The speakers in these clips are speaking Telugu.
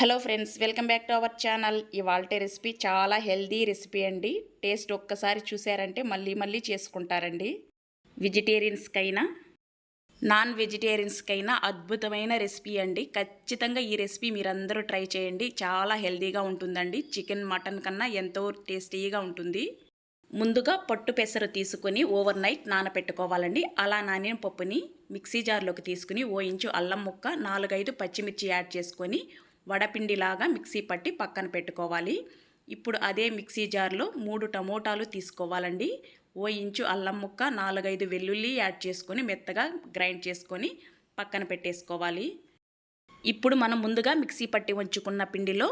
Hello friends welcome back to our channel. ఇవాళ రెసిపీ చాలా హెల్దీ రెసిపీ అండి. టేస్ట్ ఒక్కసారి చూసారంటే మళ్ళీ మళ్ళీ చేసుకుంటారండి. వెజిటేరియన్స్కైనా నాన్ వెజిటేరియన్స్కైనా అద్భుతమైన రెసిపీ అండి. ఖచ్చితంగా ఈ రెసిపీ మీరందరూ ట్రై చేయండి. చాలా హెల్దీగా ఉంటుందండి. చికెన్ మటన్ కన్నా ఎంతో టేస్టీగా ఉంటుంది. ముందుగా పట్టు పెసరు తీసుకొని ఓవర్ నైట్ నానపెట్టుకోవాలండి. అలా నానిన పప్పుని మిక్సీ జార్లోకి తీసుకుని ఓ ఇంచు అల్లం ముక్క నాలుగైదు పచ్చిమిర్చి యాడ్ చేసుకొని వడపిండిలాగా మిక్సీ పట్టి పక్కన పెట్టుకోవాలి. ఇప్పుడు అదే మిక్సీ జార్లో మూడు టమోటాలు తీసుకోవాలండి. ఓ ఇంచు అల్లం ముక్క నాలుగైదు వెల్లుల్లి యాడ్ చేసుకొని మెత్తగా గ్రైండ్ చేసుకొని పక్కన పెట్టేసుకోవాలి. ఇప్పుడు మనం ముందుగా మిక్సీ పట్టి ఉంచుకున్న పిండిలో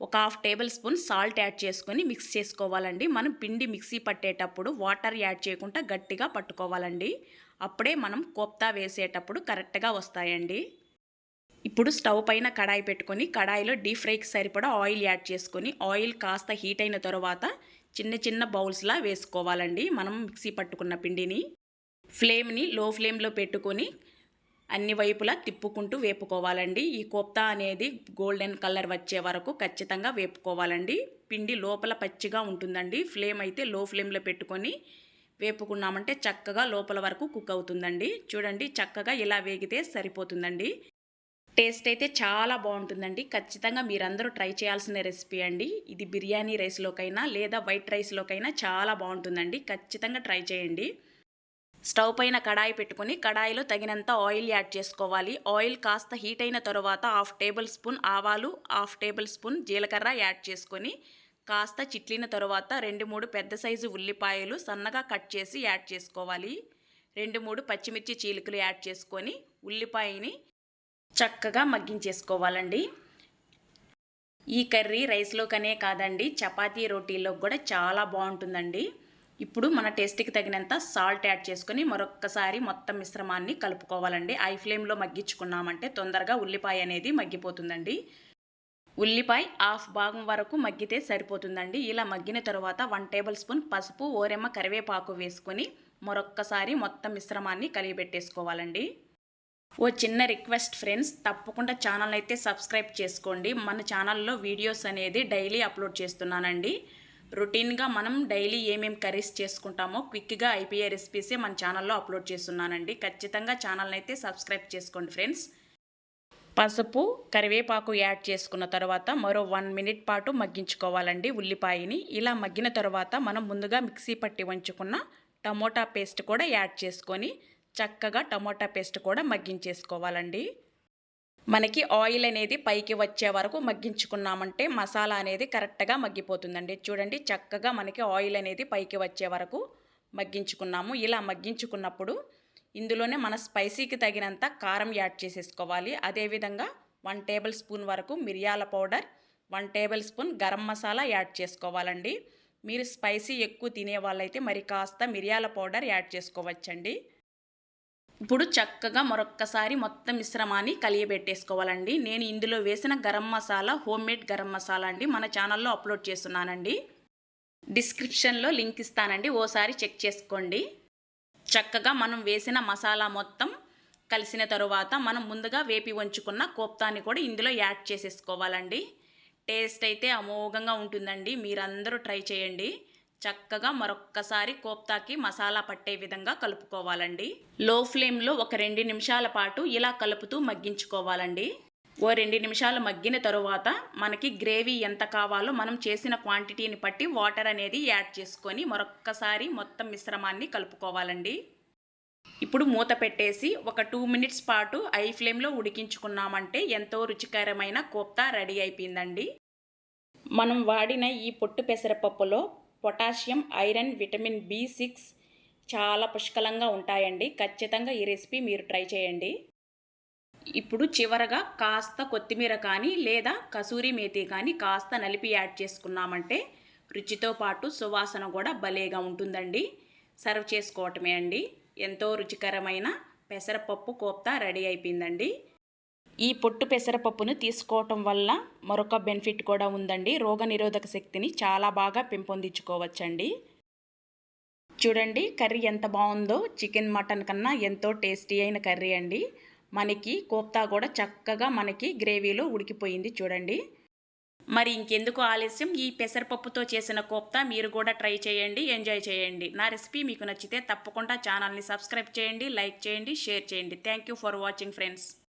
ఒక half tablespoon salt add చేసుకొని మిక్స్ చేసుకోవాలండి. మనం పిండి మిక్సీ పట్టేటప్పుడు వాటర్ యాడ్ చేయకుండా గట్టిగా పట్టుకోవాలండి. అప్పుడే మనం కోప్తా వేసేటప్పుడు కరెక్ట్గా వస్తాయండి. ఇప్పుడు స్టవ్ పైన కడాయి పెట్టుకొని కడాయిలో డీప్ ఫ్రైకి సరిపడా ఆయిల్ యాడ్ చేసుకొని ఆయిల్ కాస్త హీట్ అయిన తర్వాత చిన్న చిన్న బౌల్స్లా వేసుకోవాలండి. మనం మిక్సీ పట్టుకున్న పిండిని ఫ్లేమ్ని లో ఫ్లేమ్లో పెట్టుకొని అన్ని వైపులా తిప్పుకుంటూ వేపుకోవాలండి. ఈ కోప్తా అనేది గోల్డెన్ కలర్ వచ్చే వరకు ఖచ్చితంగా వేపుకోవాలండి. పిండి లోపల పచ్చిగా ఉంటుందండి. ఫ్లేమ్ అయితే లో ఫ్లేమ్లో పెట్టుకొని వేపుకున్నామంటే చక్కగా లోపల వరకు కుక్ అవుతుందండి. చూడండి చక్కగా ఇలా వేగితే సరిపోతుందండి. టేస్ట్ అయితే చాలా బాగుంటుందండి. ఖచ్చితంగా మీరందరూ ట్రై చేయాల్సిన రెసిపీ అండి. ఇది బిర్యానీ రైస్లోకైనా లేదా వైట్ రైస్లోకైనా చాలా బాగుంటుందండి. ఖచ్చితంగా ట్రై చేయండి. స్టవ్ పైన కడాయి పెట్టుకొని కడాయిలో తగినంత ఆయిల్ యాడ్ చేసుకోవాలి. ఆయిల్ కాస్త హీట్ అయిన తర్వాత హాఫ్ టేబుల్ స్పూన్ ఆవాలు హాఫ్ టేబుల్ స్పూన్ జీలకర్ర యాడ్ చేసుకొని కాస్త చిట్లిన తర్వాత రెండు మూడు పెద్ద సైజు ఉల్లిపాయలు సన్నగా కట్ చేసి యాడ్ చేసుకోవాలి. రెండు మూడు పచ్చిమిర్చి చీలికలు యాడ్ చేసుకొని ఉల్లిపాయని చక్కగా మగ్గించేసుకోవాలండి. ఈ కర్రీ రైస్లోకనే కాదండి చపాతీ రోటీలో కూడా చాలా బాగుంటుందండి. ఇప్పుడు మన టేస్ట్కి తగినంత సాల్ట్ యాడ్ చేసుకొని మరొక్కసారి మొత్తం మిశ్రమాన్ని కలుపుకోవాలండి. ఐ ఫ్లేమ్లో మగ్గించుకున్నామంటే తొందరగా ఉల్లిపాయ అనేది మగ్గిపోతుందండి. ఉల్లిపాయ హాఫ్ భాగం వరకు మగ్గితే సరిపోతుందండి. ఇలా మగ్గిన తర్వాత వన్ టేబుల్ స్పూన్ పసుపు ఓరెమ్మ కరివేపాకు వేసుకొని మరొక్కసారి మొత్తం మిశ్రమాన్ని కలిగిపెట్టేసుకోవాలండి ఓ చిన్న రిక్వెస్ట్ ఫ్రెండ్స్ తప్పకుండా ఛానల్ అయితే సబ్స్క్రైబ్ చేసుకోండి. మన ఛానల్లో వీడియోస్ అనేది డైలీ అప్లోడ్ చేస్తున్నానండి. రొటీన్గా మనం డైలీ ఏమేమి కర్రీస్ చేసుకుంటామో క్విక్గా ఐపీఏ రెసిపీసే మన ఛానల్లో అప్లోడ్ చేస్తున్నానండి. ఖచ్చితంగా ఛానల్ని అయితే సబ్స్క్రైబ్ చేసుకోండి ఫ్రెండ్స్. పసుపు కరివేపాకు యాడ్ చేసుకున్న తర్వాత మరో వన్ మినిట్ పాటు మగ్గించుకోవాలండి ఉల్లిపాయని. ఇలా మగ్గిన తర్వాత మనం ముందుగా మిక్సీ పట్టి వంచుకున్న టమోటా పేస్ట్ కూడా యాడ్ చేసుకొని చక్కగా టమోటా పేస్ట్ కూడా మగ్గించేసుకోవాలండి. మనకి ఆయిల్ అనేది పైకి వచ్చే వరకు మగ్గించుకున్నామంటే మసాలా అనేది కరెక్ట్గా మగ్గిపోతుందండి. చూడండి చక్కగా మనకి ఆయిల్ అనేది పైకి వచ్చే వరకు మగ్గించుకున్నాము. ఇలా మగ్గించుకున్నప్పుడు ఇందులోనే మన స్పైసీకి తగినంత కారం యాడ్ చేసేసుకోవాలి. అదేవిధంగా వన్ టేబుల్ స్పూన్ వరకు మిరియాల powder one tablespoon garam masala add చేసుకోవాలండి. మీరు స్పైసీ ఎక్కువ తినే వాళ్ళైతే మరి కాస్త మిరియాల పౌడర్ యాడ్ చేసుకోవచ్చండి. ఇప్పుడు చక్కగా మరొక్కసారి మొత్తం మిశ్రమాన్ని కలియబెట్టేసుకోవాలండి. నేను ఇందులో వేసిన గరం మసాలా హోమ్ మేడ్ గరం మసాలా అండి మన ఛానల్లో అప్లోడ్ చేస్తున్నానండి. డిస్క్రిప్షన్లో లింక్ ఇస్తానండి ఓసారి చెక్ చేసుకోండి. చక్కగా మనం వేసిన మసాలా మొత్తం కలిసిన తరువాత మనం ముందుగా వేపి వంచుకున్న కోప్తాన్ని కూడా ఇందులో యాడ్ చేసేసుకోవాలండి. టేస్ట్ అయితే అమోఘంగా ఉంటుందండి మీరందరూ ట్రై చేయండి. చక్కగా మరొక్కసారి కోప్తాకి మసాలా పట్టే విధంగా కలుపుకోవాలండి. లో ఫ్లేమ్లో ఒక రెండు నిమిషాల పాటు ఇలా కలుపుతూ మగ్గించుకోవాలండి. ఓ రెండు నిమిషాలు మగ్గిన తరువాత మనకి గ్రేవీ ఎంత కావాలో మనం చేసిన క్వాంటిటీని బట్టి వాటర్ అనేది యాడ్ చేసుకొని మరొక్కసారి మొత్తం మిశ్రమాన్ని కలుపుకోవాలండి. ఇప్పుడు మూత పెట్టేసి ఒక టూ మినిట్స్ పాటు ఐ ఫ్లేమ్లో ఉడికించుకున్నామంటే ఎంతో రుచికరమైన కోప్తా రెడీ అయిపోయిందండి. మనం వాడిన ఈ పొట్టు పెసరపప్పులో potassium iron vitamin B six చాలా పుష్కలంగా ఉంటాయండి. ఖచ్చితంగా ఈ రెసిపీ మీరు ట్రై చేయండి. ఇప్పుడు చివరగా కాస్త కొత్తిమీర కానీ లేదా కసూరి మేతి కానీ కాస్త నలిపి యాడ్ చేసుకున్నామంటే రుచితో పాటు సువాసన కూడా భలేగా ఉంటుందండి. సర్వ్ చేసుకోవటమే అండి. ఎంతో రుచికరమైన పెసరపప్పు కోప్తా రెడీ అయిపోయిందండి. ఈ పొట్టు పెసరపప్పును తీసుకోవటం వల్ల మరొక బెనిఫిట్ కూడా ఉందండి. రోగనిరోధక శక్తిని చాలా బాగా పెంపొందించుకోవచ్చండి. చూడండి కర్రీ ఎంత బాగుందో. చికెన్ మటన్ కన్నా ఎంతో టేస్టీ అయిన కర్రీ అండి. మనకి కోప్తా కూడా చక్కగా మనకి గ్రేవీలో ఉడికిపోయింది చూడండి. మరి ఇంకెందుకు ఆలస్యం? ఈ పెసరపప్పుతో చేసిన కోప్తా మీరు కూడా ట్రై చేయండి ఎంజాయ్ చేయండి. నా రెసిపీ మీకు నచ్చితే తప్పకుండా ఛానల్ని సబ్స్క్రైబ్ చేయండి లైక్ చేయండి షేర్ చేయండి. Thank you for watching friends.